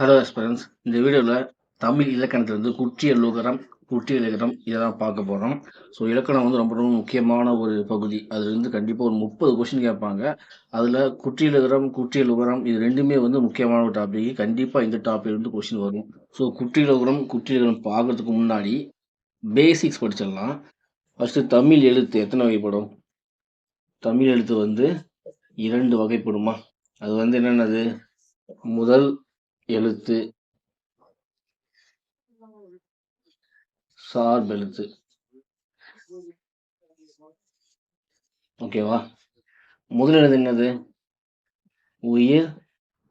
Hello எஸ்பரன்ஸ் இந்த வீடியோவில் தமிழ் இலக்கணத்திலிருந்து குற்றிய லுகரம் குற்றிய இலக்கணம் இதெல்லாம் பார்க்க போகிறோம் ஸோ இலக்கணம் வந்து ரொம்ப ரொம்ப முக்கியமான ஒரு பகுதி. அதுலேருந்து கண்டிப்பாக ஒரு முப்பது கொஷின் கேட்பாங்க. அதில் குற்றிய லுகரம் குற்றிய லுகரம் இது ரெண்டுமே வந்து முக்கியமான ஒரு டாபிக் கண்டிப்பாக இந்த டாபிக் வந்து கொஷின் வரும். ஸோ குற்றிய லோகரம் குற்றிய லுகரம் பார்க்கறதுக்கு முன்னாடி பேசிக்ஸ் படிச்சிடலாம். ஃபஸ்ட்டு தமிழ் எழுத்து எத்தனை வகைப்படும்? தமிழ் எழுத்து வந்து இரண்டு வகைப்படுமா? அது வந்து என்னென்னது? முதல் எழுத்து சார்பெழுத்து ஓகேவா? முதல் என்னது? உயிர்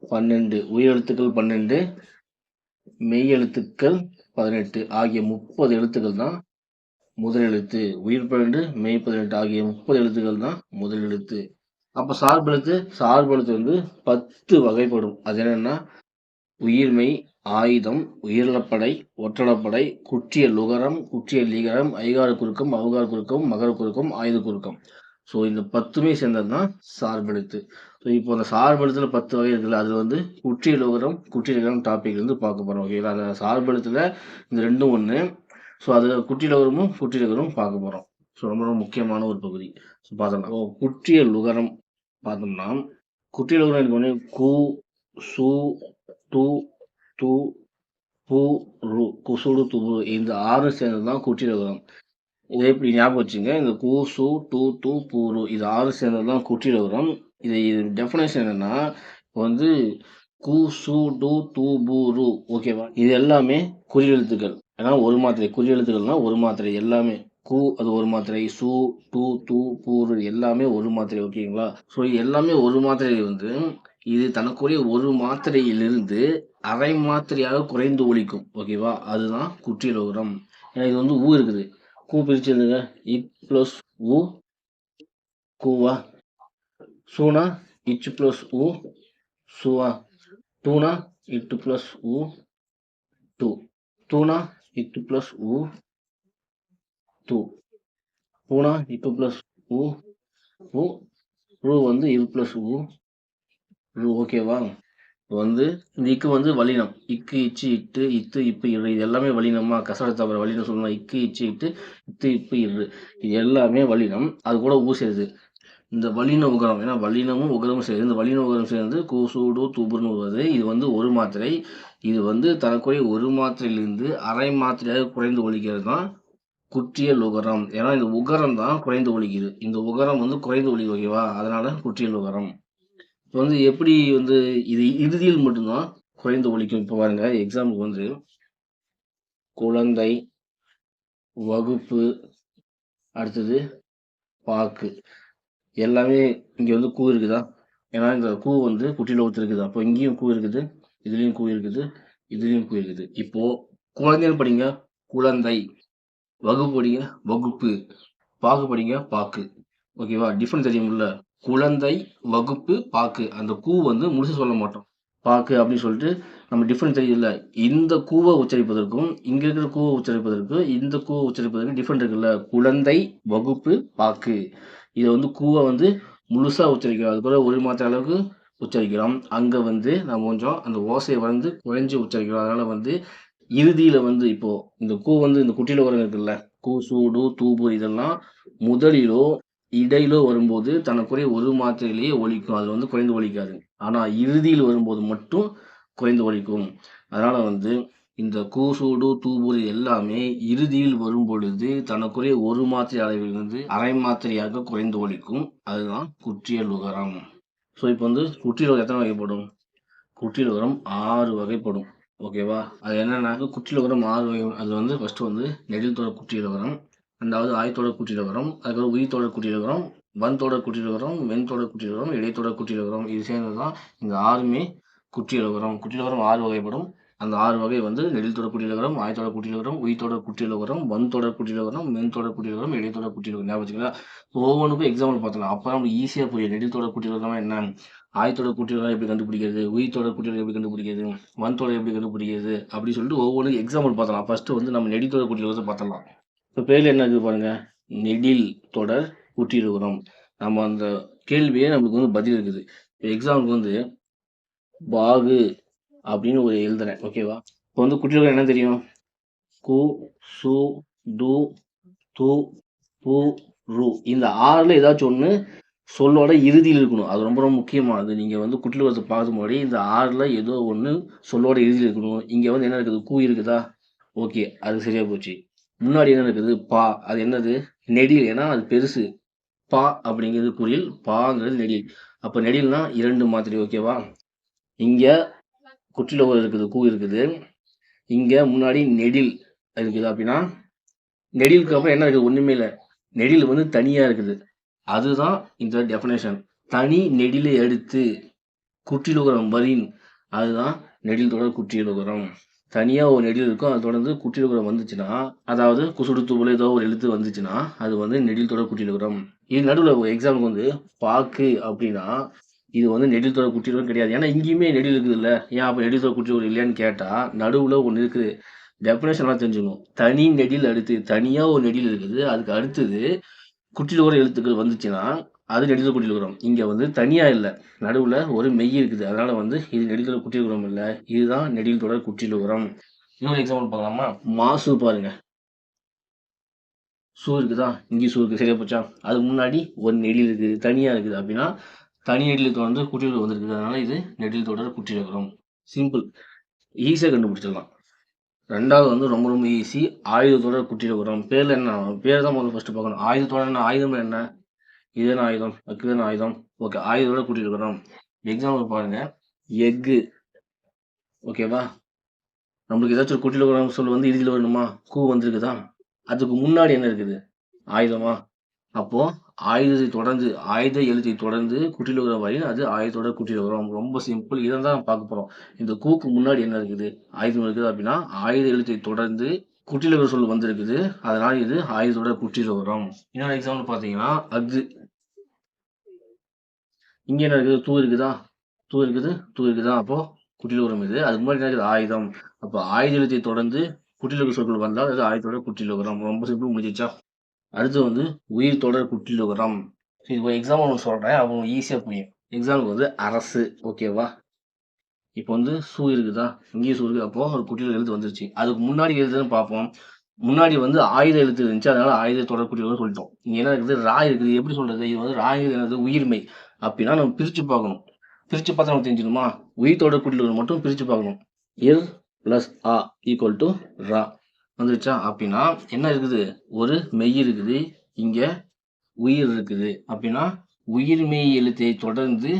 பன்னெண்டு உயிர் எழுத்துக்கள் பன்னெண்டு மெய் எழுத்துக்கள் பதினெட்டு ஆகிய முப்பது எழுத்துக்கள் தான் முதல் எழுத்து. உயிர் பன்னெண்டு மெய் பதினெட்டு ஆகிய முப்பது எழுத்துக்கள் தான் முதல் எழுத்து. அப்போ சார்பெழுத்து சார்பெழுத்து வந்து பத்து வகைப்படும். அது என்னன்னா உயிர்மெய் ஆயுதம் உயிரிழப்படை ஒற்றடப்படை குற்றிய லுகரம் குற்றிய லீகரம் ஐகார குறுக்கம் அவகார குறுக்கம் மகர குறுக்கம் ஆயுத குறுக்கம். ஸோ இந்த பத்துமே சேர்ந்தது தான் சார்பெழுத்து ஸோ இப்போ அந்த சார்பெழுத்தில் பத்து வகை இருக்குல்ல அது வந்து குற்றிய லுகரம் குற்றிய லீகரம் டாபிக் வந்து பார்க்க போகிறோம் ஓகேங்களா அந்த சார்பெழுத்தில் இந்த ரெண்டும் ஒன்று ஸோ அது குற்றிய லுகரமும் குற்றிய லுகரமும் பார்க்க போகிறோம் ஸோ ரொம்ப ரொம்ப முக்கியமான ஒரு பகுதி. ஸோ பார்த்தோம்னா ஓ குற்றிய லுகரம் பார்த்தோம்னா குற்றிய லுகரம் எனக்கு வந்து கு சு டு டு பு ரு குசுடு துபு இந்த ஆறு சேர்ந்தது தான் குட்டிரகம் இதை எப்படி ஞாபகம் வச்சுங்க. இந்த கூசு சு டு து ரு இது ஆறு சேர்ந்தது தான் குட்டிரகம் இது இது டெஃபினேஷன் என்னன்னா இப்போ வந்து கூசு சு டு து பு ரு. ஓகேவா இது எல்லாமே குறியெழுத்துக்கள் ஏன்னா ஒரு மாத்திரை குறியெழுத்துக்கள்னா ஒரு மாத்திரை. எல்லாமே கு அது ஒரு மாத்திரை. சு டு து பூ எல்லாமே ஒரு மாத்திரை. ஓகேங்களா ஸோ எல்லாமே ஒரு மாத்திரை வந்து இது தனக்குரிய ஒரு மாத்திரையிலிருந்து அரை மாத்திரையாக குறைந்து ஒழிக்கும். ஓகேவா? அதுதான் குற்றியலோகரம் ஏன்னா இது வந்து ஊ இருக்குது. கூ பிரிச்சு எழுதுங்க. ப்ளஸ் பிளஸ் ஊ கூவா. சூனா இச் ப்ளஸ் ஊ சுவா. டூனா இட்டு ப்ளஸ் ஊ டூ. டூனா இட்டு ப்ளஸ் ஊ டூ. பூனா இப்பு ப்ளஸ் ஊ ஊ. ரூ வந்து இவ் ப்ளஸ் ஊ ஓகேவா இப்போ வந்து இந்த இக்கு வந்து வலினம். இக்கு இச்சு இட்டு இத்து இப்பு இரு. இது எல்லாமே வலினமா கசட தவிர வலினம் சொல்லணும் இக்கு இச்சு இட்டு இத்து இப்பு இரு. இது எல்லாமே வலினம். அது கூட ஊ சேருது. இந்த வலின உகரம். ஏன்னா வலினமும் உகரமும் சேர்ந்து இந்த வலின உகரம் சேர்ந்து கூசூடு தூபுர்னு வருவது. இது வந்து ஒரு மாத்திரை. இது வந்து தனக்குரிய ஒரு மாத்திரையிலிருந்து அரை மாத்திரையாக குறைந்து ஒழிக்கிறது தான் குற்றியல் உகரம். ஏன்னா இந்த உகரம் தான் குறைந்து ஒழிக்குது. இந்த உகரம் வந்து குறைந்து ஒழிக்குது ஓகேவா அதனால குற்றியல் உகரம். இப்போ வந்து எப்படி வந்து இது இறுதியில் மட்டும்தான் குறைந்து ஒழிக்கும். இப்போ பாருங்க எக்ஸாம்பிளுக்கு வந்து குழந்தை வகுப்பு அடுத்தது பாக்கு எல்லாமே இங்கே வந்து கூ இருக்குதா? ஏன்னா இந்த கூ வந்து குட்டியில் ஒருத்தருக்குது? அப்போ இங்கேயும் கூ இருக்குது இதுலேயும் கூ இருக்குது இதுலேயும் கூ இருக்குது. இப்போ குழந்தைன்னு படிங்க? குழந்தை. வகுப்பு படிங்க வகுப்பு. பாக்கு படிங்க பாக்கு ஓகேவா? டிஃப்ரெண்ட் தெரியும்ல குழந்தை வகுப்பு பாக்கு. அந்த கூ வந்து முழுசு சொல்ல மாட்டோம். பாக்கு அப்படின்னு சொல்லிட்டு நம்ம டிஃப்ரெண்ட் தெரியல இந்த கூவை உச்சரிப்பதற்கும் இங்க இருக்கிற கூவை உச்சரிப்பதற்கும் இந்த கூவை உச்சரிப்பதற்கும் டிஃப்ரெண்ட் இருக்குல்ல? குழந்தை வகுப்பு பாக்கு. இதை வந்து கூவை வந்து முழுசா உச்சரிக்கிறோம். அது போல் ஒரு மாத்திர அளவுக்கு உச்சரிக்கிறோம். அங்க வந்து நம்ம கொஞ்சம் அந்த ஓசையை வந்து குறைஞ்சு உச்சரிக்கிறோம். அதனால வந்து இறுதியில வந்து இப்போ இந்த கூ வந்து இந்த குட்டியில உரம் இருக்குல்ல? கூ சூடு தூபு இதெல்லாம் முதலிலோ இடையில வரும்போது தனக்குரிய ஒரு மாத்திரையிலேயே ஒழிக்கும். அது வந்து குறைந்து ஒழிக்காது. ஆனால் இறுதியில் வரும்போது மட்டும் குறைந்து ஒழிக்கும். அதனால் வந்து இந்த கூசூடு தூபூர் எல்லாமே இறுதியில் வரும் பொழுது தனக்குரிய ஒரு மாத்திரை அளவிலிருந்து அரை மாத்திரையாக குறைந்து ஒழிக்கும். அதுதான் குற்றியல் உகரம். ஸோ இப்போ வந்து குற்றியல் எத்தனை வகைப்படும்? குற்றியல் உகரம் ஆறு வகைப்படும். ஓகேவா அது என்னென்னாக்க குற்றியல் உகரம் ஆறு வகை அது வந்து ஃபஸ்ட்டு வந்து நெடில் தொடர் குற்றியல் உகரம். அதாவது ஆயத்தோட கூட்டிட்டு வரும் அதுக்கப்புறம் உயிர்த்தோட கூட்டிட்டு வரும் வன்தோட கூட்டிட்டு வரும் மென்தோட கூட்டிட்டு வரும் இடைத்தோட கூட்டிட்டு வரும் இது சேர்ந்து தான் இந்த ஆறுமே குற்றியலகரம் குற்றியலகரம் ஆறு வகைப்படும் அந்த ஆறு வகை வந்து நெடில்தோட குட்டியிலகரம் ஆயத்தோட குட்டியிலகரம் உயிர்த்தோட குட்டியிலகரம் வன்தோட குட்டியிலகரம் மென்தோட குட்டியிலகரம் இடைத்தோட குட்டியிலகரம் ஞாபகம் வச்சுக்கலாம் ஒவ்வொன்றுக்கும் எக்ஸாம்பிள் பார்த்தலாம் அப்போ நம்ம ஈஸியாக புரியும் நெடில்தோட குட்டியிலகரம் என்ன ஆயத்தோட குட்டியிலகம் எப்படி கண்டுபிடிக்கிறது உயிர்த்தோட குட்டியில் எப்படி கண்டுபிடிக்கிறது வந்தோட எப்படி கண்டுபிடிக்கிறது அப்படின்னு சொல்லிட்டு ஒவ்வொன்றுக்கும் எக்ஸாம்பிள் பார்த்தலாம் ஃபஸ்ட்டு வந்து நம்ம நெடித்தோட குட்டியிலகத்தை பார்த்தலாம் இப்போ பேரில் என்ன இருக்குது பாருங்க? நெடில் தொடர் கூட்டியிருக்கிறோம். நம்ம அந்த கேள்வியே நம்மளுக்கு வந்து பதில் இருக்குது. இப்போ எக்ஸாம்பிளுக்கு வந்து பாகு அப்படின்னு ஒரு எழுதுறேன். ஓகேவா இப்போ வந்து குட்டியில் என்ன தெரியும்? கு சு டு து பு ரு. இந்த ஆறில் ஏதாச்சும் ஒன்று சொல்லோட இறுதியில் இருக்கணும். அது ரொம்ப ரொம்ப முக்கியமானது. நீங்கள் வந்து குட்டிலுகரத்தை பார்க்கும் முன்னாடி இந்த ஆறில் ஏதோ ஒன்று சொல்லோட இறுதியில் இருக்கணும். இங்கே வந்து என்ன இருக்குது? கூ இருக்குதா? ஓகே அது சரியாக போச்சு. முன்னாடி என்ன இருக்குது பா. அது என்னது? நெடில். ஏன்னா அது பெருசு. பா அப்படிங்கிறது குரில் பாங்கிறது நெடில். அப்போ நெடில்னா இரண்டு மாதிரி ஓகேவா இங்கே குற்றிலோகம் இருக்குது கூ இருக்குது. இங்கே முன்னாடி நெடில் இருக்குது அப்படின்னா நெடிலுக்கு அப்புறம் என்ன இருக்குது? ஒன்றுமே இல்லை. நெடில் வந்து தனியாக இருக்குது. அதுதான் இந்த டெஃபினேஷன் தனி நெடிலை எடுத்து குற்றிலுகரம் வரின். அதுதான் நெடில் தொடர் உரம் தனியாக ஒரு நெடில் இருக்கும். அது தொடர்ந்து குற்றிலுகரம் வந்துச்சுன்னா அதாவது குசுடு போல ஏதோ ஒரு எழுத்து வந்துச்சுன்னா அது வந்து நெடில் தொடர் குற்றிலுகரம் இது நடுவில் ஒரு எக்ஸாம்பிளுக்கு வந்து பாக்கு அப்படின்னா இது வந்து நெடில் தொடர் குற்றிலுகரம் கிடையாது. ஏன்னா இங்கேயுமே நெடில் இருக்குது இல்லை ஏன் அப்போ நெடில் தொடர் குற்றிலுகரம் இல்லையான்னு கேட்டால் நடுவில் ஒன்று இருக்குது. டெஃபினேஷன்லாம் தெரிஞ்சுக்கணும். தனி நெடில் அடுத்து தனியாக ஒரு நெடில் இருக்குது. அதுக்கு அடுத்தது குற்றிலுகர எழுத்துக்கள் வந்துச்சுன்னா அது நெடில் குட்டிலுகரம் இங்கே வந்து தனியாக இல்லை. நடுவில் ஒரு மெய் இருக்குது. அதனால் வந்து இது நெடில் தொடர் இல்லை. இதுதான் நெடில் தொடர் குற்றிலுகரம் இன்னொரு எக்ஸாம்பிள் பார்க்கலாமா? மாசு பாருங்க. சூ இருக்குதா? இங்கே சூ இருக்குது சரியா போச்சா? அதுக்கு முன்னாடி ஒரு நெடில் இருக்குது தனியாக இருக்குது அப்படின்னா தனி நெடில் தொடர்ந்து குட்டியில் வந்திருக்குது. அதனால் இது நெடில் தொடர் குற்றிலுகரம் சிம்பிள் ஈஸியாக கண்டுபிடிச்சிடலாம். ரெண்டாவது வந்து ரொம்ப ரொம்ப ஈஸி ஆயுதத்தோட உரம். பேரில் என்ன? பேர் தான் முதல்ல ஃபஸ்ட்டு பார்க்கணும். ஆயுதத்தோட என்ன? ஆயுதம் என்ன? இதன் ஆயுதம் அதுதான ஆயுதம் ஓகே ஆயுதத்தோட குற்றிலுகரம் எக்ஸாம்பிள் பாருங்க. எக்கு ஓகேவா நம்மளுக்கு ஏதாச்சும் ஒரு குற்றிலுகரம் சொல் வந்து இறுதியில் வரணுமா? கூ வந்திருக்குதா? அதுக்கு முன்னாடி என்ன இருக்குது? ஆயுதமா? அப்போ ஆயுதத்தை தொடர்ந்து ஆயுத எழுத்தை தொடர்ந்து குற்றிலுகரம் வரையும் அது ஆயுதத்தோட குற்றிலுகரம் ரொம்ப சிம்பிள் இதை தான் பார்க்க போகிறோம் இந்த கூக்கு முன்னாடி என்ன இருக்குது? ஆயுதம் இருக்குது அப்படின்னா ஆயுத எழுத்தை தொடர்ந்து குற்றிலுகர சொல் வந்திருக்குது. அதனால் இது ஆயுதத்தோட குற்றிலுகரம் இன்னொரு எக்ஸாம்பிள் பார்த்தீங்கன்னா அஃது இங்கே என்ன இருக்குது? தூ இருக்குதா? தூ இருக்குது? தூ இருக்குதா? அப்போது குட்டிலோகம் இது. அதுக்கு முன்னாடி என்ன இருக்குது? ஆயுதம். அப்போ ஆயுத எழுத்தை தொடர்ந்து குட்டிலோக சொற்கள் வந்தால் அது ஆயுதத்தோட குட்டிலோகரம் ரொம்ப சிம்பிள் முடிஞ்சிச்சா? அடுத்து வந்து உயிர் தொடர் குட்டிலோகரம் இப்போ எக்ஸாம்பிள் ஒன்று சொல்கிறேன் அவங்க ஈஸியாக புரியும். எக்ஸாம்பிள் வந்து அரசு. ஓகேவா இப்போ வந்து சூ இருக்குதா? இங்கேயும் சூ இருக்குது அப்போ ஒரு குட்டியில் எழுத்து வந்துருச்சு. அதுக்கு முன்னாடி எழுதுன்னு பார்ப்போம். முன்னாடி வந்து ஆயுத எழுத்து இருந்துச்சு. அதனால ஆயுத தொடர் குட்டியில் சொல்லிட்டோம். இங்கே என்ன இருக்குது? ரா இருக்குது. எப்படி சொல்கிறது இது வந்து ரா என்னது? உயிர்மை. அப்படின்னா நம்ம பிரித்து பார்க்கணும். பிரித்து பார்த்தா நம்ம தெரிஞ்சிடுமா? உயிர் தொடர் மட்டும் பிரித்து பார்க்கணும். இர் ப்ளஸ் ஆ ஈக்குவல் டு ரா. வந்துருச்சா? அப்படின்னா என்ன இருக்குது? ஒரு மெய் இருக்குது. இங்கே உயிர் இருக்குது. அப்படின்னா உயிர் மெய் எழுத்தை தொடர்ந்து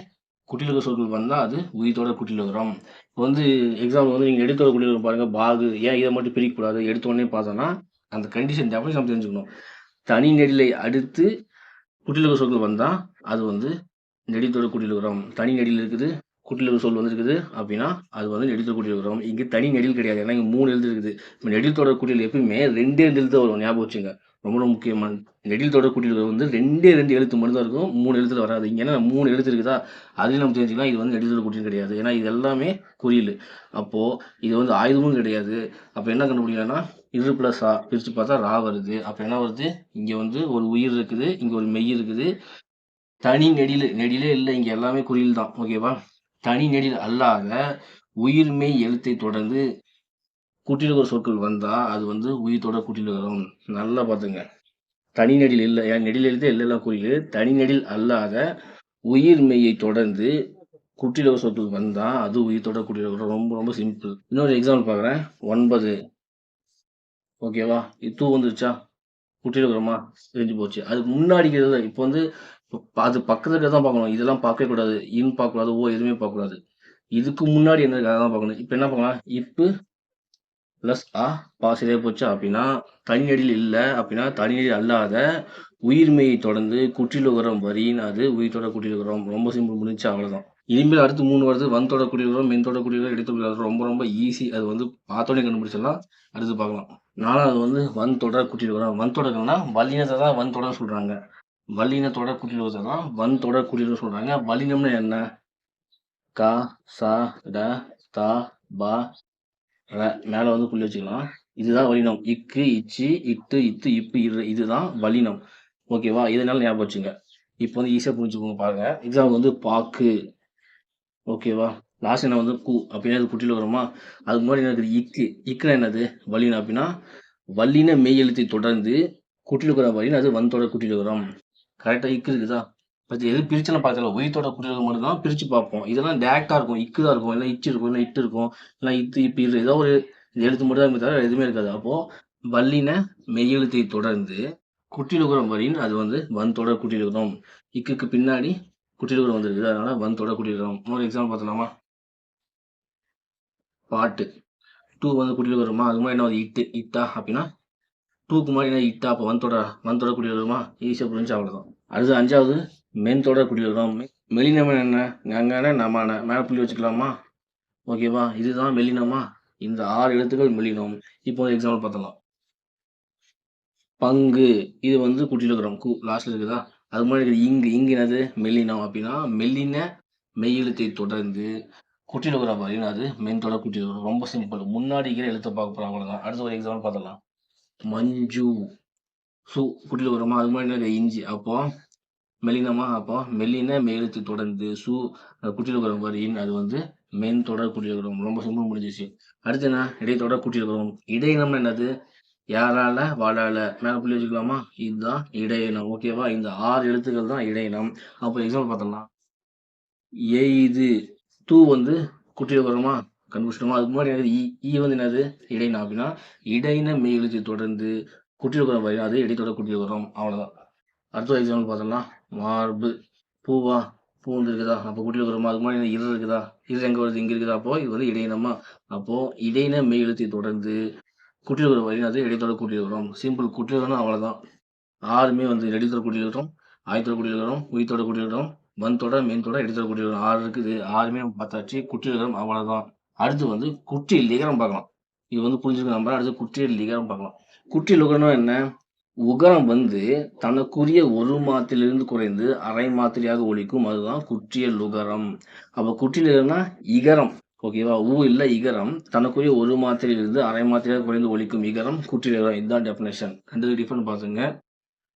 குட்டிலுக சொற்கள் வந்தால் அது உயிர்த்தோட குட்டிலுகரம் இப்போ வந்து எக்ஸாம்பிள் வந்து நீங்கள் எடுத்தோட குட்டிலுகரம் பாருங்கள் பாகு ஏன் இதை மட்டும் பிரிக்கக்கூடாது? எடுத்தோடனே பார்த்தோன்னா அந்த கண்டிஷன் டெஃபினேஷன் நம்ம தெரிஞ்சுக்கணும். தனி நெடிலை அடுத்து குட்டிலுக சொற்கள் வந்தால் அது வந்து நெடித்தோட உரம் தனி நெடியில் இருக்குது. குட்டிலுக சொல் வந்திருக்குது. அப்படின்னா அது வந்து நெடித்தோட உரம் இங்கே தனி நெடில் கிடையாது. ஏன்னா இங்கே மூணு எழுத்து இருக்குது. இப்போ நெடில் தொடர் குட்டியில் எப்பயுமே ரெண்டே ரெண்டு எழுத்து வரும். ஞாபகம் வச்சுங்க ரொம்ப ரொம்ப முக்கியமான நெடில் தொடர் குட்டியில் வந்து ரெண்டே ரெண்டு எழுத்து மட்டும் தான் இருக்கும். மூணு எழுத்துல வராது. இங்கே ஏன்னா மூணு எழுத்து இருக்குதா? அதுலேயும் நம்ம தெரிஞ்சுக்கலாம். இது வந்து நெடில் தொடர் குட்டியில் கிடையாது. ஏன்னா இது எல்லாமே குறியில் அப்போது இது வந்து ஆயுதமும் கிடையாது. அப்போ என்ன கண்டுபிடிக்கலாம்னா இரு ப்ளஸ் ஆ பிரித்து பார்த்தா ரா வருது. அப்போ என்ன வருது? இங்கே வந்து ஒரு உயிர் இருக்குது. இங்கே ஒரு மெய் இருக்குது. தனி நெடில் நெடிலே இல்லை இங்கே எல்லாமே குறியில் தான் ஓகேவா தனி நெடில் அல்லாத உயிர்மை எழுத்தை தொடர்ந்து குட்டிலுகர சொற்கள் வந்தா அது வந்து உயிர் தொடர் நல்லா பார்த்துங்க. தனி நெடில் இல்லை ஏன் நெடில் எழுத்தே இல்லை எல்லாம் குறியில் தனி நெடில் அல்லாத உயிர் மெய்யை தொடர்ந்து குட்டிலக சொற்கள் வந்தா அது உயிர் தொடர் ரொம்ப ரொம்ப சிம்பிள் இன்னொரு எக்ஸாம்பிள் பார்க்குறேன். ஒன்பது. ஓகேவா இது தூ வந்துருச்சா? குட்டிலகரமா தெரிஞ்சு போச்சு. அதுக்கு முன்னாடி இருக்கிறது இப்போ வந்து அது பக்கத்துல இருக்கிறத தான் பார்க்கணும். இதெல்லாம் பார்க்கவே கூடாது. இன் பார்க்கக்கூடாது. ஓ எதுவுமே பார்க்கக்கூடாது. இதுக்கு முன்னாடி என்ன இருக்கு அதான் பார்க்கணும். இப்போ என்ன பார்க்கலாம்? இப்பு ப்ளஸ் ஆ பாசிலே போச்சு அப்படின்னா தனியடியில் இல்லை அப்படின்னா தனியடியில் அல்லாத உயிர்மையை தொடர்ந்து குற்றிலுகரம் வரின்னு அது உயிர்த்தோட குற்றிலுகரம். ரொம்ப சிம்பிள் முடிஞ்சு அவ்வளோதான் இனிமேல் அடுத்து மூணு வருது. வந்தோட குடியுரம் மென்தோட குடியுரம் எடுத்து ரொம்ப ரொம்ப ஈஸி அது வந்து பார்த்தோன்னே கண்டுபிடிச்சிடலாம். அடுத்து பார்க்கலாம். நாலாவது வந்து வன் தொடர் குட்டிலுகரம் வன் தொடர்னா வல்லினத்தை தான் வன் தொடர் சொல்றாங்க வல்லினத்தோட குட்டிலுகத்தை தான் வன் தொடர் குட்டிலுகரம் சொல்கிறாங்க வல்லினம்னா என்ன? கா சா ட தா பா ர. மேலே வந்து புள்ளி வச்சுக்கலாம். இதுதான் வல்லினம் இக்கு இச்சு இட்டு இத்து இப்பு இரு. இதுதான் வல்லினம் ஓகேவா? இதனால ஞாபகம் வச்சுங்க. இப்போ வந்து ஈஸியாக புரிஞ்சுக்கோங்க பாருங்க. எக்ஸாம்பிள் வந்து பாக்கு. ஓகேவா? லாஸ்ட் என்ன வந்து கு. அப்படின்னா அது குட்டியில் வருமா? அதுக்கு முன்னாடி என்ன இருக்குது? இக்கு. இக்குனா என்னது? வலினம் அப்படின்னா வல்லின மெய் எழுத்தை தொடர்ந்து குட்டியில் இருக்கிற வலின்னு அது வந்தோட குட்டியில் இருக்கிறோம் கரெக்டாக இக்கு இருக்குதா? பட் எது பிரிச்சுன்னு பார்த்தல உயிர்த்தோட குட்டியில் மட்டும் தான் பிரித்து பார்ப்போம். இதெல்லாம் டேரக்டாக இருக்கும். இக்கு தான் இருக்கும். இல்லை இச்சு இருக்கும். இல்லை இட்டு இருக்கும். இல்லை இத்து இப்போ இரு. ஏதோ ஒரு எழுத்து மட்டும் தான் தவிர எதுவுமே இருக்காது. அப்போது வல்லின மெய்யெழுத்தை தொடர்ந்து குட்டிலுகுரம் வரின்னு அது வந்து வன் தொடர் குட்டிலுகுரம். இக்குக்கு பின்னாடி குட்டிலுகுரம் வந்திருக்குது. அதனால் வன் தொடர் குட்டிலுகுரம். இன்னொரு எக்ஸாம்பிள் பார்த்தலாமா பாட்டு. டூ வந்து குட்டியில் அது மாதிரி என்ன வந்து இட்டு. இட்டா அப்படின்னா டூக்கு மாதிரி என்ன இட்டா அப்போ வந்தோட வந்தோட குட்டியில் வருமா? ஈஸியாக புரிஞ்சு அவ்வளோதான் அடுத்து அஞ்சாவது மென் தொடர் குடியிருக்கோம் மெலினமன் என்ன? ஞங்கான நமான. மேலே புள்ளி வச்சுக்கலாமா? ஓகேவா? இதுதான் மெலினமா? இந்த ஆறு எழுத்துக்கள் மெலினம். இப்போ ஒரு எக்ஸாம்பிள் பார்த்தலாம் பங்கு. இது வந்து குட்டியிருக்கிறோம் கு லாஸ்ட்ல இருக்குதா? அது மாதிரி இருக்குது இங்கு. இங்கு என்னது? மெல்லினம் அப்படின்னா மெல்லின மெய்யெழுத்தை தொடர்ந்து குட்டியில் இருக்கிற அது மென்தோட குட்டியில் வரும் ரொம்ப சிம்பிள் முன்னாடி இருக்கிற எழுத்தை பார்க்க போகிறோம் அவ்வளோதான் அடுத்த ஒரு எக்ஸாம்பிள் பார்த்தலாம் மஞ்சு சு குட்டியில் வருமா அது மாதிரி இஞ்சி அப்போ மெலினமா அப்போ மெல்லின மேலுத்து தொடர்ந்து சு குட்டியில் இருக்கிற வரின் அது வந்து மென் தொடர் குட்டியில் இருக்கிறோம் ரொம்ப சிம்பிள் முடிஞ்சிச்சு அடுத்து என்ன இடைத்தொடர் குட்டியில் இருக்கிறோம் இடையினம்னா என்னது யாரால வாழால மேல புள்ளி வச்சுக்கலாமா இதுதான் இடையினம் ஓகேவா இந்த ஆறு எழுத்துக்கள் தான் இடையினம் அப்போ எக்ஸாம்பிள் பார்த்தோம்னா எய்து தூ வந்து குட்டியில் வருமா கண்டுபிடிச்சிட்டோமா? அதுக்கு முன்னாடி என்னது? ஈ இ வந்து என்னது? இடைனா அப்படின்னா இடையின மெய் தொடர்ந்து குட்டியில் வரையும் வரி அது இடைத்தொடர் குட்டியில் வரும் அவ்வளோதான் அடுத்த எக்ஸாம்பிள் பார்த்தோம்னா மார்பு பூவா பூ வந்து இருக்குதா? அப்போ குட்டியில் வருமா அதுக்கு முன்னாடி இரு இருக்குதா? இரு எங்கே வருது? இங்கே இருக்குதா? அப்போ இது வந்து இடையினமா. அப்போது இடையின மெய் தொடர்ந்து குட்டியில் இருக்கிற வரி அது இடைத்தொடர் குட்டியில் வரும் சிம்பிள் குட்டியில் வரும் அவ்வளோதான் ஆறுமே வந்து இடைத்தொடர் குட்டியில் வரும் ஆயத்தொடர் குட்டியில் வரும் உயிர்த்தோட குட்டியில் வரும் வன்தோட மெயின்தோட இடைத்தொடர் குட்டியில் வரும் ஆறு இருக்குது. ஆறுமே பார்த்தாச்சு. குட்டியில் வரும் அவ்வளோதான் அடுத்து வந்து குட்டி லிகரம் பார்க்கலாம். இது வந்து புரிஞ்சுக்க நம்ம அடுத்து குட்டி லிகரம் பார்க்கலாம். குட்டி லுகரம்னா என்ன? உகரம் வந்து தனக்குரிய ஒரு மாத்திலிருந்து குறைந்து அரை மாத்திரையாக ஒழிக்கும் அதுதான் குற்றிய லுகரம். அப்போ குட்டி லிகரம்னா இகரம். ஓகேவா ஊ இல்லை இகரம். தனக்குரிய ஒரு மாத்திரையிலிருந்து அரை மாத்திரையாக குறைந்து ஒழிக்கும் இகரம் குற்றி லிகரம். இதுதான் டெஃபினேஷன் ரெண்டு டிஃபரெண்ட் பார்த்துங்க.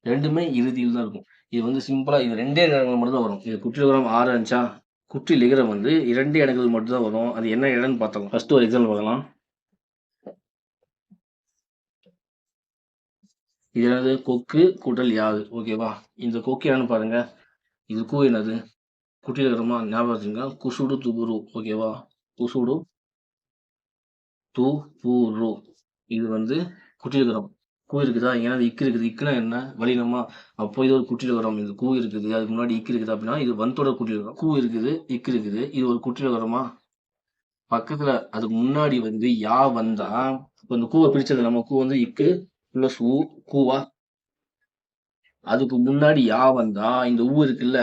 ரெண்டுமே இறுதியில் தான் இருக்கும். இது வந்து சிம்பிளாக இது ரெண்டே நேரங்கள் மட்டும் தான் வரும். இது குற்றி லுகரம் ஆறு இருந்துச்சா குற்றி லிகரம் வந்து இரண்டு இடங்கள் மட்டும் தான் வரும். அது என்ன இடம்னு பார்த்தலாம் ஃபர்ஸ்ட் ஒரு எக்ஸாம்பிள் பார்க்கலாம். இது என்னது? கொக்கு கூட்டல் யாது. ஓகேவா இந்த கொக்கு என்னன்னு பாருங்க. இது கூ என்னது? குட்டியில் இருக்கிறமா ஞாபகம் வச்சுங்க குசுடு துபுரு. ஓகேவா குசுடு து பூரு இது வந்து குட்டியில் இருக்கிறோம் கூ இருக்குதா? ஏன்னா அது இக்கு இருக்குது. இக்குனா என்ன? வலினமா அப்போ இது ஒரு குட்டியில் வரோம் இது கூ இருக்குது. அதுக்கு முன்னாடி இக்கு இருக்குது அப்படின்னா இது வந்தோட குட்டியில் வரும் கூ இருக்குது இக்கு இருக்குது. இது ஒரு குட்டியில் வரோமா பக்கத்துல அதுக்கு முன்னாடி வந்து யா வந்தா இப்போ இந்த கூவை பிரிச்சது நம்ம கூ வந்து இக்கு பிளஸ் ஊ கூவா? அதுக்கு முன்னாடி யா வந்தா இந்த ஊ இருக்குல்ல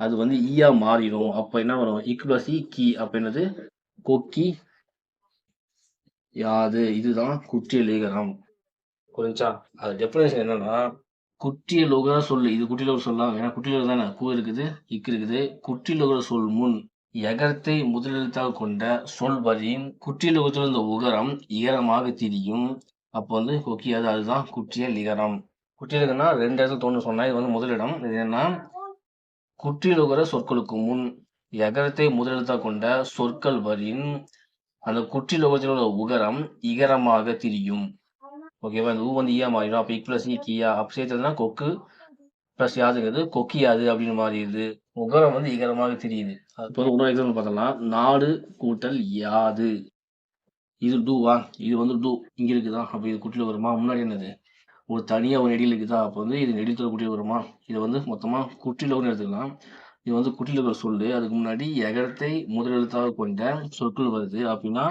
அது வந்து ஈயா மாறிடும். அப்ப என்ன வரும்? இக்கு பிளஸ் இ கி. அப்ப என்னது? கொக்கி. யாது. இதுதான் குற்றிய லேகரம். புரிஞ்சா? அது டெஃபினேஷன் என்னன்னா குட்டிய லோகா சொல்லு இது குட்டிலோகர சொல்லலாம் ஏன்னா குட்டிலோகர் தானே? கூ இருக்குது இக்கு இருக்குது. குற்றிலோகர சொல் முன் எகரத்தை முதலெழுத்தாக கொண்ட சொல் வரின் குற்றிலோகத்தில் இருந்த உகரம் இகரமாக திரியும். அப்போ வந்து கொக்கியாது அதுதான் குற்றிய லிகரம். குற்றியலுகனா ரெண்டு இடத்துல தோணு சொன்னா இது வந்து முதலிடம். இது என்னன்னா குற்றிலுகர சொற்களுக்கு முன் எகரத்தை முதலெழுத்தாக கொண்ட சொற்கள் வரின் அந்த குற்றிலுகத்தில் உள்ள உகரம் இகரமாக திரியும். ஓகேவா இந்த ஊ வந்து e ஈயா மாறிடும் அப்போ இக் பிளஸ் இ கீயா அப்போ சேர்த்ததுனா கொக்கு. ப்ளஸ் யாதுங்கிறது கொக்கியாது அப்படின்னு மாறிடுது உகரம் வந்து இகரமாக தெரியுது. அது வந்து இன்னொரு எக்ஸாம்பிள் பார்த்தோம்னா நாடு கூட்டல் யாது. இது டூவா இது வந்து டூ இங்க இருக்குதா? அப்போ இது குட்டியில் வருமா? முன்னாடி என்னது? ஒரு தனியாக ஒரு நெடியில் இருக்குதா? அப்போ வந்து இது நெடித்தோட குட்டியில் வருமா? இது வந்து மொத்தமாக குட்டியில் ஒன்று எடுத்துக்கலாம். இது வந்து குட்டியில் இருக்கிற சொல்லு. அதுக்கு முன்னாடி எகரத்தை முதலெழுத்தாக கொண்ட சொற்கள் வருது. அப்படின்னா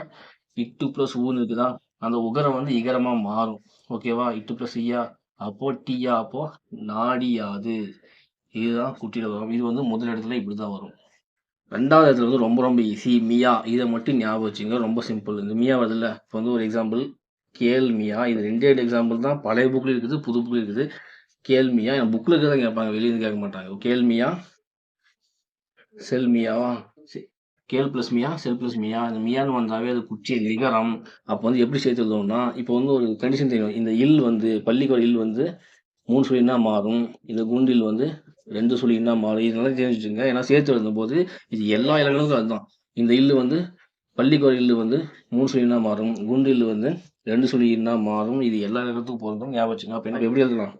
இட்டு ப்ளஸ் ஊன்னு இருக்குதா? அந்த உகரம் வந்து இகரமா மாறும். ஓகேவா இட்டு ப்ளஸ் ஐயா அப்போ டீயா? அப்போ நாடியாது. இதுதான் குட்டியில் வரும் இது வந்து முதல் இடத்துல இப்படி தான் வரும். ரெண்டாவது இடத்துல வந்து ரொம்ப ரொம்ப ஈஸி மியா. இதை மட்டும் ஞாபகம் வச்சுங்க. ரொம்ப சிம்பிள் இந்த மியா வருதுல்ல? இப்போ வந்து ஒரு எக்ஸாம்பிள் கேள்மியா இது ரெண்டே ரெண்டு எக்ஸாம்பிள் தான். பழைய புக்கில் இருக்குது புது புக்கில் இருக்குது. கேள்மியா என் புக்கில் இருக்கிறத கேட்பாங்க. வெளியே கேட்க மாட்டாங்க. கேள்மியா செல்மியாவா கேள் ப்ளஸ் மியா செல் ப்ளஸ் மியா? இந்த மியான்னு வந்தாவே அது குச்சி லிகரம் அப்போ வந்து எப்படி சேர்த்து எழுதணும்னா இப்போ வந்து ஒரு கண்டிஷன் தெரியும். இந்த இல் வந்து பள்ளிக்கூட இல் வந்து மூணு சொல்லினா மாறும். இந்த குண்டில் வந்து ரெண்டு சொல்லினா மாறும். இதெல்லாம் தெரிஞ்சுச்சுங்க ஏன்னா சேர்த்து எழுதும்போது இது எல்லா இலக்கணங்களுக்கும் அதுதான். இந்த இல்லு வந்து பள்ளிக்கூட இல்லு வந்து மூணு சொல்லினா மாறும். குண்டு வந்து ரெண்டு சொல்லினா மாறும். இது எல்லா இடத்துக்கும் பொருந்தும். ஞாபகம் வச்சுங்க அப்போ எப்படி எழுதலாம்?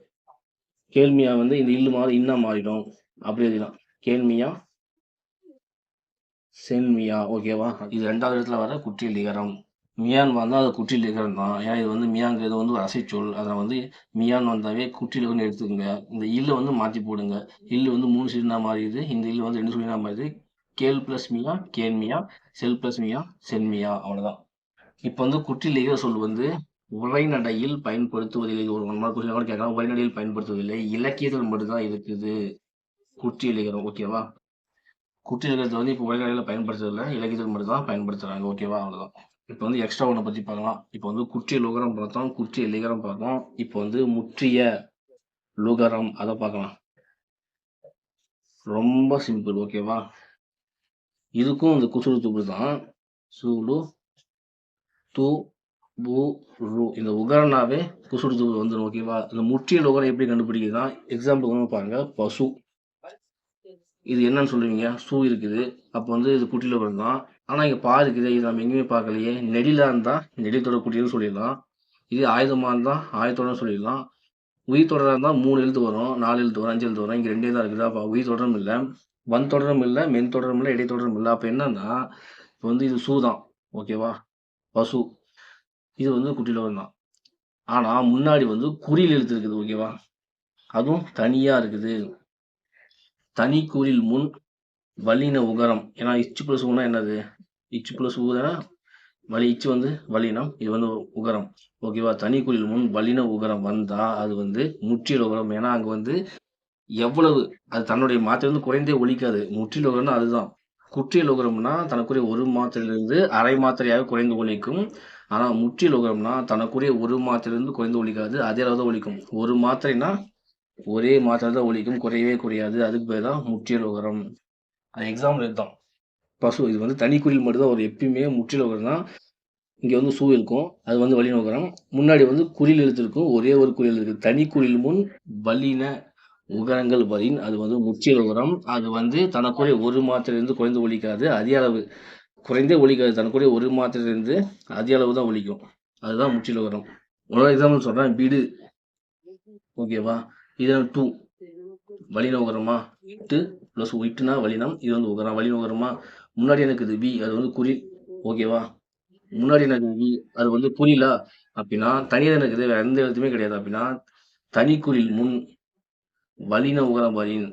கேள்மியா வந்து இந்த இல்லு மாறி இன்னா மாறிடும். அப்படி எழுதலாம். கேள்மியா சென்மியா ஓகேவா இது ரெண்டாவது இடத்துல வர குற்றியலிகரம் மியான் வந்தால் அது குற்றியல் லிகரம் தான். ஏன்னா இது வந்து மியாங்கிறது வந்து ஒரு அசைச்சொல். அதில் வந்து மியான் வந்தாவே குற்றியலுன்னு எடுத்துக்கோங்க. இந்த இல்லு வந்து மாற்றி போடுங்க. இல்லு வந்து மூணு சொல்லினா மாறிடுது. இந்த இல்லு வந்து ரெண்டு சொல்லினா மாறிடுது. கேல் ப்ளஸ் மியா கேன்மியா செல் ப்ளஸ் மியா சென்மியா அவ்வளோதான் இப்போ வந்து குற்றியல் லிகர சொல் வந்து உரைநடையில் பயன்படுத்துவதில்லை. ஒரு ஒன் மார்க் கொஸ்டின் கூட கேட்கலாம் உரைநடையில் பயன்படுத்துவதில்லை. இலக்கியத்தில் மட்டும்தான் இருக்குது. குற்றியலிகரம் ஓகேவா குட்டி லிகரத்தை வந்து இப்போ உரைநடையில் பயன்படுத்துறதில்ல இலக்கியத்தில் மட்டும் தான் பயன்படுத்துறாங்க. ஓகேவா அவ்வளோதான் இப்போ வந்து எக்ஸ்ட்ரா ஒன்றை பற்றி பார்க்கலாம். இப்போ வந்து குற்றிய லுகரம் பார்த்தோம் குற்றிய லிகரம் பார்த்தோம். இப்போ வந்து முற்றிய லுகரம் அதை பார்க்கலாம். ரொம்ப சிம்பிள் ஓகேவா இதுக்கும் இந்த குசுறு துப்பு தான். சூலு தூ பூ ரு. இந்த உகரனாவே குசுறு துப்பு வந்துடும் ஓகேவா இந்த முற்றிய லுகரம் எப்படி கண்டுபிடிக்குதுன்னா எக்ஸாம்பிள் வந்து பாருங்க பசு. இது என்னன்னு சொல்லுவீங்க? ஷூ இருக்குது. அப்போ வந்து இது குட்டியில் லுகரம் தான் ஆனால் இங்கே பா இருக்குது. இது நம்ம எங்கேயுமே பார்க்கலையே. நெடிலாக இருந்தால் நெடித்தோட குட்டின்னு சொல்லிடலாம். இது ஆயுதமாக இருந்தால் ஆயுதத்தோட சொல்லிடலாம். உயிர் தொடராக இருந்தால் மூணு எழுத்து வரும். நாலு எழுத்து வரும். அஞ்சு எழுத்து வரும். இங்கே ரெண்டே தான் இருக்குது. அப்போ உயிர் தொடரும் இல்லை. வன் தொடரும் இல்லை. மென் தொடரும் இல்லை. இடைத்தொடரும் இல்லை. அப்போ என்னன்னா இப்போ வந்து இது சூ தான். ஓகேவா பசு. இது வந்து குட்டியில் வரும் தான் ஆனால் முன்னாடி வந்து குறியில் எழுத்து இருக்குது. ஓகேவா அதுவும் தனியாக இருக்குது. தனி கூறில் முன் வலின உகரம். ஏன்னா இச்சு பிளஸ் ஊனா என்னது? இச்சு பிளஸ் ஊனா வலி இச்சு வந்து வலினம் இது வந்து உகரம். ஓகேவா தனி கூறில் முன் வலின உகரம் வந்தா அது வந்து முற்றில் உகரம். ஏன்னா அங்க வந்து எவ்வளவு அது தன்னுடைய மாத்திரை வந்து குறைந்தே ஒழிக்காது. முற்றில் உகரம்னா அதுதான். குற்றியல் உகரம்னா தனக்குரிய ஒரு மாத்திரையிலிருந்து அரை மாத்திரையாக குறைந்து ஒழிக்கும். ஆனால் முற்றியல் உகரம்னா தனக்குரிய ஒரு மாத்திரையிலிருந்து குறைந்து ஒழிக்காது. அதே அளவு தான் ஒழிக்கும். ஒரு மாத்திரைனா ஒரே மாத்திரை தான் ஒழிக்கும் குறையவே குறையாது. அதுக்கு பேர் தான் முற்றியல் உகரம் அது எக்ஸாம்பிள் இதுதான் பசு இது வந்து தனிக்குறியில் மட்டும்தான் ஒரு எப்பயுமே முற்றில் உகரம் தான். இங்கே வந்து சூ இருக்கும். அது வந்து வல்லின உகரம் முன்னாடி வந்து குறில் எழுத்து இருக்கும் ஒரே ஒரு குறில் இருக்குது தனி முன் வலின உகரங்கள் வரின் அது வந்து முற்றியல் உகரம் அது வந்து தனக்குரிய ஒரு மாத்திரையிலிருந்து குறைந்து ஒழிக்காது. அதிக அளவு குறைந்தே ஒழிக்காது. தனக்குரிய ஒரு மாத்திரையிலிருந்து அதிக அளவு தான் ஒழிக்கும். அதுதான் முற்றியல் உகரம் ஒரு எக்ஸாம்பிள் சொல்கிறேன் வீடு ஓகேவா? இது டூ வலின உகரமா இட்டு ப்ளஸ் இட்டுனா வலினம் இது வந்து உகரம். வலின உகரமா முன்னாடி எனக்கு இது வி அது வந்து குறி ஓகேவா முன்னாடி எனக்கு வி அது வந்து புரியல அப்படின்னா தனியாக எனக்கு இது வேற எந்த எழுத்துமே கிடையாது. அப்படின்னா தனி குறில் முன் வலின உகரம் வலின்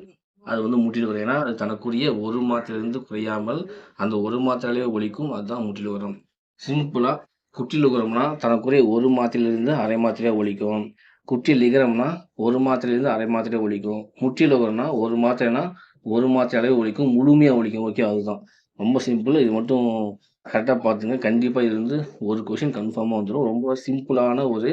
அது வந்து முட்டில் உகரம் ஏன்னா அது தனக்குரிய ஒரு மாத்திலிருந்து குறையாமல் அந்த ஒரு மாத்திரையிலே ஒழிக்கும் அதுதான் முட்டில் உகரம். சிம்பிளாக குட்டில் உகரம்னா தனக்குரிய ஒரு மாத்திரையிலிருந்து அரை மாத்திரையாக ஒழிக்கும் குட்டி லிகரம்னா ஒரு மாத்திரையிலேருந்து அரை மாத்திரை ஒழிக்கும். முட்டி உகரம்னா ஒரு மாத்திரைனா ஒரு மாத்திரை அளவு ஒழிக்கும். முழுமையாக ஒழிக்கும். ஓகே அதுதான். ரொம்ப சிம்பிள் இது மட்டும் கரெக்டாக பார்த்துங்க. கண்டிப்பாக இது வந்து ஒரு கொஷின் கன்ஃபார்மாக வந்துடும் ரொம்ப சிம்பிளான ஒரு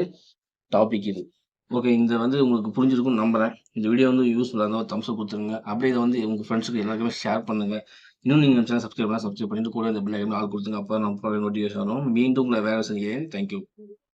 டாபிக் இது. ஓகே இந்த வந்து உங்களுக்கு புரிஞ்சிருக்கும்னு நம்புகிறேன் இந்த வீடியோ வந்து யூஸ்ஃபுல்லாக இருந்தால் தம்ஸ் கொடுத்துருங்க. அப்படியே இதை வந்து உங்கள் ஃப்ரெண்ட்ஸுக்கு எல்லாருக்குமே ஷேர் பண்ணுங்க. இன்னும் நீங்கள் சேனல் சப்ஸ்கிரைப் பண்ணால் சப்ஸ்கிரைப் பண்ணிட்டு கூட இந்த பிள்ளைங்க ஆள் கொடுத்துங்க அப்போ தான் நம்ம நோட்டிஃபிகேஷன் வரும். மீண்டும் உங்களை வேலை செஞ்சேன் தேங்க்யூ